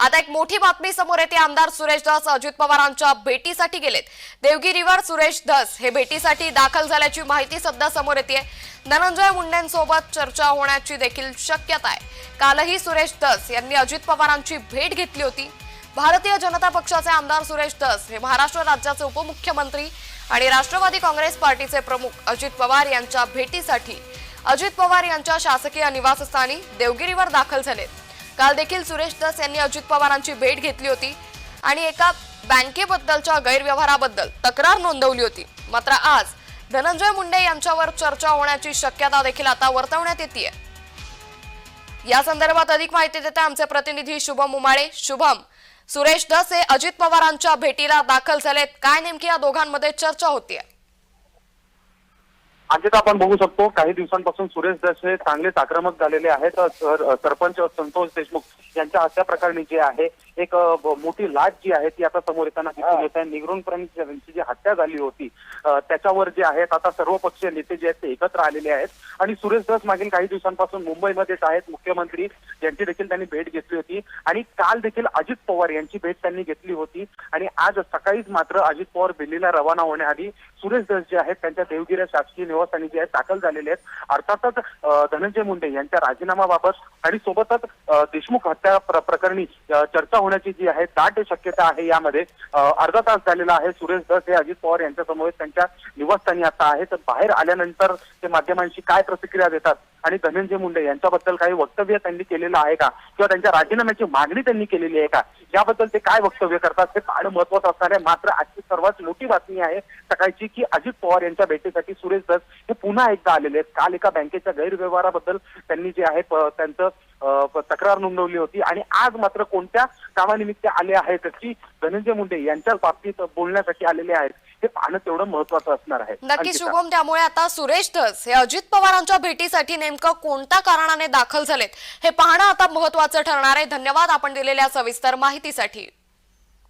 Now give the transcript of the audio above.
आता एक मोठी बातमी समोर येते. आमदार सुरेश धस अजित पवारांच्या भेटीसाठी गेलेत. देवगिरीवर सुरेश धस हे भेटीसाठी दाखल झाल्याची माहिती सध्या समोर येते. धनंजय मुंडेंसोबत चर्चा होण्याची देखील शक्यता आहे. कालही सुरेश धस यांनी अजित पवारांची भेट घेतली होती. भारतीय जनता पक्षाचे आमदार सुरेश धस हे महाराष्ट्र राज्याचे उपमुख्यमंत्री आणि राष्ट्रवादी काँग्रेस पार्टीचे प्रमुख अजित पवार यांच्या भेटीसाठी अजित पवार यांच्या शासकीय निवासस्थानी देवगिरीवर दाखल झालेत. काल देखील सुरेश दास यांनी अजित पवारांची भेट घेतली होती आणि एका बँकेबद्दलच्या गैरव्यवहाराबद्दल तक्रार नोंदवली होती. मात्र आज धनंजय मुंडे यांच्यावर चर्चा होण्याची शक्यता देखील आता वर्तवण्यात येते या संदर्भात अधिक माहिती देते आमचे प्रतिनिधी शुभम उमाळे. शुभम सुरेश दस हे अजित पवारांच्या भेटीला दाखल झालेत. काय नेमकी या दोघांमध्ये चर्चा होतीये? अंकित आपण बघू शकतो काही दिवसांपासून सुरेश दस हे चांगलेच आक्रमक झालेले आहेत सरपंच संतोष देशमुख यांच्या हत्या प्रकरणी जे आहे एक मोठी लाट जी आहे ती आता समोर येताना दिसून येत आहे. निगरूनपर्यंत त्यांची जी हत्या झाली होती त्याच्यावर जे आहेत आता सर्व पक्षीय नेते जे आहेत ते एकत्र आलेले आहेत. आणि सुरेश दस मागील काही दिवसांपासून मुंबईमध्येच आहेत. मुख्यमंत्री यांची देखील त्यांनी भेट घेतली होती. आणि काल देखील अजित पवार यांची भेट त्यांनी घेतली होती. आणि आज सकाळीच मात्र अजित पवार दिल्लीला रवाना होण्याआधी सुरेश दस जे आहेत त्यांच्या देवगिरी शासकीय निवासस्थानी जे आहेत दाखल झालेले आहेत. अर्थातच धनंजय मुंडे यांच्या राजीनामाबाबत आणि सोबतच देशमुख त्या प्र- प्रकरणी चर्चा होण्याची जी आहे दाट शक्यता आहे यामध्ये अर्धा तास झालेला आहे. सुरेश दस हे अजित पवार यांच्यासमवेत त्यांच्या निवासस्थानी आता आहेत बाहेर आल्यानंतर ते माध्यमांशी काय प्रतिक्रिया देतात? आणि धनंजय मुंडे यांच्याबद्दल काही वक्तव्य त्यांनी केलेलं आहे का? किंवा त्यांच्या राजीनाम्याची मागणी त्यांनी केलेली आहे का? याबद्दल ते काय वक्तव्य करतात? हे फार महत्वाचं असणार आहे. मात्र आजची सर्वात मोठी बातमी आहे सकाळची की अजित पवार यांच्या भेटीसाठी सुरेश दस हे पुन्हा एकदा आलेले आहेत. काल एका बँकेच्या गैरव्यवहाराबद्दल त्यांनी जे आहे त्यांचं तक्रार नोंदवली होती. आणि आज मात्र कोणत्या कामानिमित्त आले आहेत की धनंजय मुंडे यांच्या बाबतीत बोलण्यासाठी आलेले आहेत हे पाहणं तेवढं महत्वाचं असणार आहे. नक्की. शुभम त्यामुळे आता सुरेश धस हे अजित पवारांच्या भेटीसाठी नेमकं कोणत्या कारणाने दाखल झालेत हे पाहणं आता महत्वाचं ठरणार आहे. धन्यवाद आपण दिलेल्या सविस्तर माहितीसाठी.